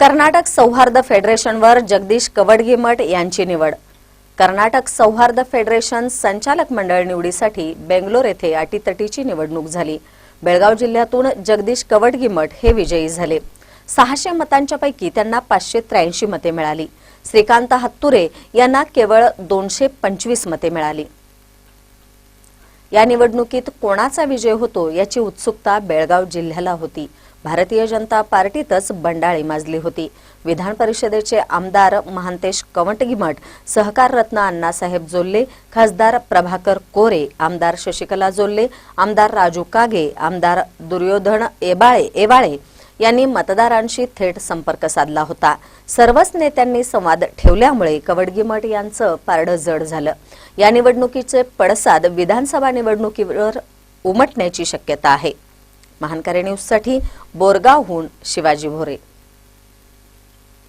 कर्नाटक सौहार्द फेडरेशनवर जगदीश कवडगीमठ यांची निवड. कर्नाटक सौहार्द फेडरेशन संचालक मंडळ निवडीसाठी बेंगलोर येथे अटीतटीची निवडणूक झाली. बेळगाव जिल्ह्यातून जगदीश कवडगीमठ हे विजयी झाले. सहाशे मतांच्या पैकी त्यांना पाचशे त्र्याऐंशी मते मिळाली. श्रीकांत हत्तुरे यांना केवळ दोनशे पंचवीस मते मिळाली. या निवडणुकीत कोणाचा विजय होतो याची उत्सुकता बेळगाव जिल्ह्याला होती. भारतीय जनता पार्टीतच बंडाळी माजली होती. विधान परिषदेचे आमदार महांतेश कवंटगिमठ सहकार रत्न अण्णासाहेब जोल्ले खासदार प्रभाकर कोरे आमदार शशिकला जोल्ले आमदार राजू कागे आमदार दुर्योधन एबाळे एवाळे यांनी मतदारांशी थेट संपर्क साधला होता. सर्वच नेत्यांनी संवाद ठेवल्यामुळे कवडगीमठ यांचं पारडं जड झालं. या निवडणुकीचे पडसाद विधानसभा निवडणुकीवर उमटण्याची शक्यता आहे. महानकारी न्यूजसाठी बोरगावहून शिवाजी भोरे.